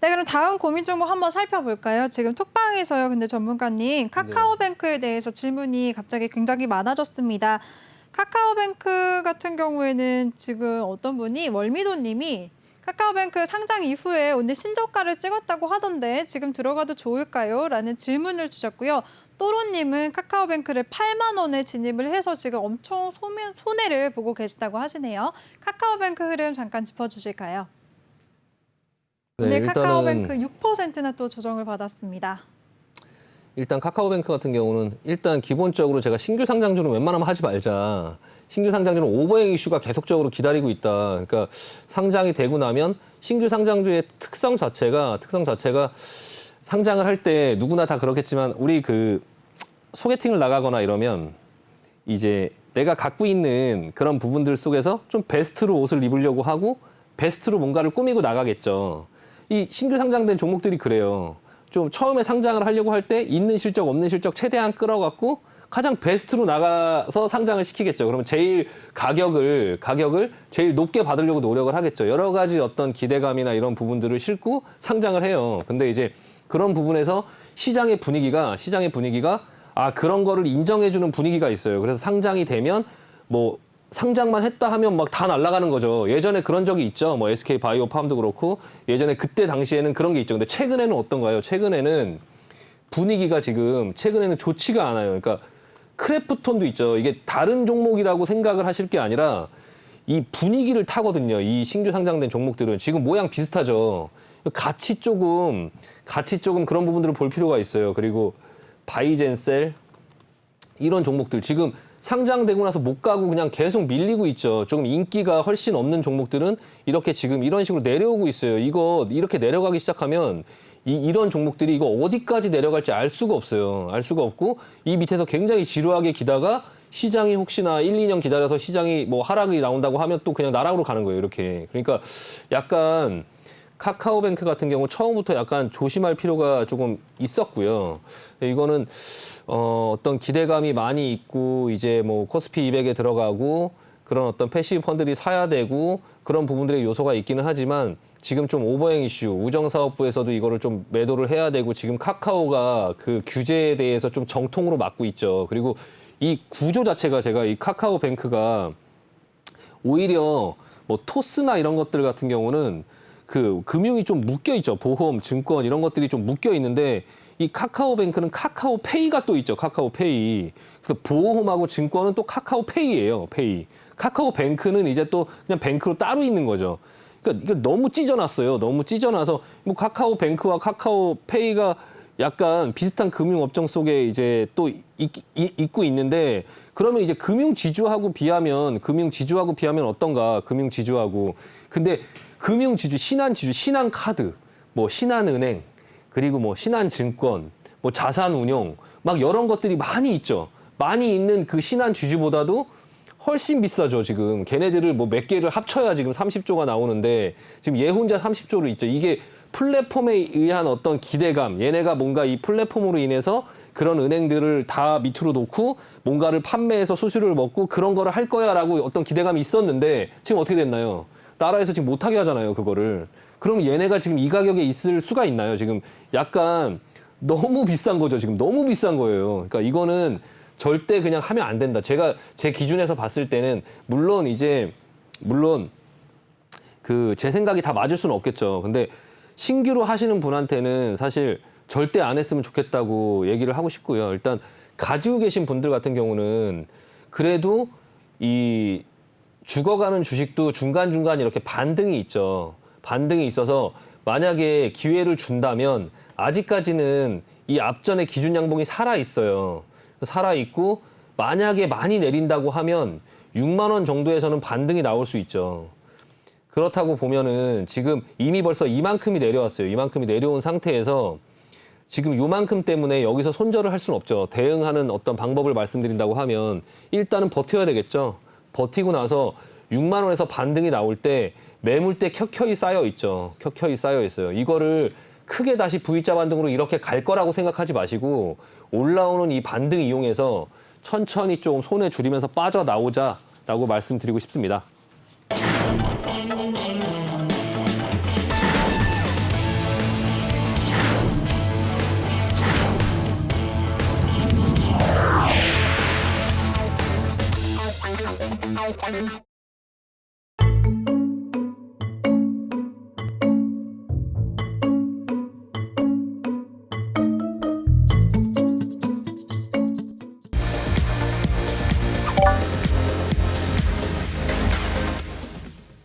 네, 그럼 다음 고민 종목 한번 살펴볼까요? 지금 톡방에서요. 근데 전문가님 카카오뱅크에 대해서 질문이 갑자기 굉장히 많아졌습니다. 카카오뱅크 같은 경우에는 지금 어떤 분이 월미도님이 카카오뱅크 상장 이후에 오늘 신저가를 찍었다고 하던데 지금 들어가도 좋을까요? 라는 질문을 주셨고요. 또로님은 카카오뱅크를 8만 원에 진입을 해서 지금 엄청 손해를 보고 계시다고 하시네요. 카카오뱅크 흐름 잠깐 짚어주실까요? 오늘 카카오뱅크 6%나 또 조정을 받았습니다. 일단 카카오뱅크 같은 경우는 일단 기본적으로 제가 신규 상장주는 웬만하면 하지 말자. 신규 상장주는 오버행 이슈가 계속적으로 기다리고 있다. 그러니까 상장이 되고 나면 신규 상장주의 특성 자체가 특성 자체가 상장을 할 때 누구나 다 그렇겠지만 우리 그 소개팅을 나가거나 이러면 이제 내가 갖고 있는 그런 부분들 속에서 좀 베스트로 옷을 입으려고 하고 베스트로 뭔가를 꾸미고 나가겠죠. 이 신규 상장된 종목들이 그래요. 좀 처음에 상장을 하려고 할 때 있는 실적 없는 실적 최대한 끌어갖고 가장 베스트로 나가서 상장을 시키겠죠. 그러면 제일 가격을 가격을 제일 높게 받으려고 노력을 하겠죠. 여러 가지 어떤 기대감이나 이런 부분들을 싣고 상장을 해요. 근데 이제 그런 부분에서 시장의 분위기가 시장의 분위기가 아 그런 거를 인정해주는 분위기가 있어요. 그래서 상장이 되면 뭐 상장만 했다 하면 막 다 날아가는 거죠. 예전에 그런 적이 있죠. 뭐 SK 바이오 팜도 그렇고 예전에 그때 당시에는 그런 게 있죠. 근데 최근에는 어떤가요? 최근에는 분위기가 지금 최근에는 좋지가 않아요. 그러니까 크래프톤도 있죠. 이게 다른 종목이라고 생각을 하실 게 아니라 이 분위기를 타거든요. 이 신규 상장된 종목들은 지금 모양 비슷하죠. 같이 조금 같이 조금 그런 부분들을 볼 필요가 있어요. 그리고 바이젠셀 이런 종목들 지금 상장되고 나서 못 가고 그냥 계속 밀리고 있죠. 조금 인기가 훨씬 없는 종목들은 이렇게 지금 이런 식으로 내려오고 있어요. 이거 이렇게 내려가기 시작하면 이, 이런 종목들이 이거 어디까지 내려갈지 알 수가 없어요. 알 수가 없고 이 밑에서 굉장히 지루하게 기다가 시장이 혹시나 1, 2년 기다려서 시장이 뭐 하락이 나온다고 하면 또 그냥 나락으로 가는 거예요. 이렇게. 그러니까 약간 카카오뱅크 같은 경우 처음부터 약간 조심할 필요가 조금 있었고요. 이거는 어, 어떤 기대감이 많이 있고 이제 뭐 코스피 200에 들어가고 그런 어떤 패시브 펀들이 사야 되고 그런 부분들의 요소가 있기는 하지만 지금 좀 오버행 이슈 우정사업부에서도 이거를 좀 매도를 해야 되고 지금 카카오가 그 규제에 대해서 좀 정통으로 막고 있죠. 그리고 이 구조 자체가 제가 이 카카오뱅크가 오히려 뭐 토스나 이런 것들 같은 경우는 그 금융이 좀 묶여 있죠. 보험, 증권 이런 것들이 좀 묶여 있는데 이 카카오뱅크는 카카오페이가 또 있죠. 카카오페이. 그래서 보험하고 증권은 또 카카오페이예요. 페이. 카카오뱅크는 이제 또 그냥 뱅크로 따로 있는 거죠. 그러니까 이게 너무 찢어놨어요. 너무 찢어놔서 뭐 카카오뱅크와 카카오페이가 약간 비슷한 금융 업종 속에 이제 또 있, 있, 있고 있는데 그러면 이제 금융 지주하고 비하면 금융 지주하고 비하면 어떤가? 금융 지주하고 근데 금융 지주 신한 지주 신한 카드 뭐 신한은행 그리고 뭐 신한증권 뭐 자산운용 막 이런 것들이 많이 있죠. 많이 있는 그 신한 지주보다도 훨씬 비싸죠, 지금. 걔네들을 뭐 몇 개를 합쳐야 지금 30조가 나오는데 지금 얘 혼자 30조로 있죠. 이게 플랫폼에 의한 어떤 기대감, 얘네가 뭔가 이 플랫폼으로 인해서 그런 은행들을 다 밑으로 놓고 뭔가를 판매해서 수수료를 먹고 그런 거를 할 거야라고 어떤 기대감이 있었는데 지금 어떻게 됐나요? 나라에서 지금 못하게 하잖아요, 그거를. 그럼 얘네가 지금 이 가격에 있을 수가 있나요? 지금 약간 너무 비싼 거죠, 지금. 너무 비싼 거예요. 그러니까 이거는 절대 그냥 하면 안 된다. 제가 제 기준에서 봤을 때는 물론 이제 물론 그 제 생각이 다 맞을 수는 없겠죠. 근데 신규로 하시는 분한테는 사실 절대 안 했으면 좋겠다고 얘기를 하고 싶고요. 일단 가지고 계신 분들 같은 경우는 그래도 이 죽어가는 주식도 중간중간 이렇게 반등이 있죠. 반등이 있어서 만약에 기회를 준다면 아직까지는 이 앞전의 기준 양봉이 살아 있어요. 살아 있고 만약에 많이 내린다고 하면 6만 원 정도에서는 반등이 나올 수 있죠. 그렇다고 보면은 지금 이미 벌써 이만큼이 내려왔어요. 이만큼이 내려온 상태에서 지금 요만큼 때문에 여기서 손절을 할 수는 없죠. 대응하는 어떤 방법을 말씀드린다고 하면 일단은 버텨야 되겠죠. 버티고 나서 6만 원에서 반등이 나올 때 매물 때 켜켜이 쌓여 있죠. 켜켜이 쌓여 있어요. 이거를 크게 다시 V자 반등으로 이렇게 갈 거라고 생각하지 마시고 올라오는 이 반등 이용해서 천천히 좀 손에 줄이면서 빠져나오자라고 말씀드리고 싶습니다.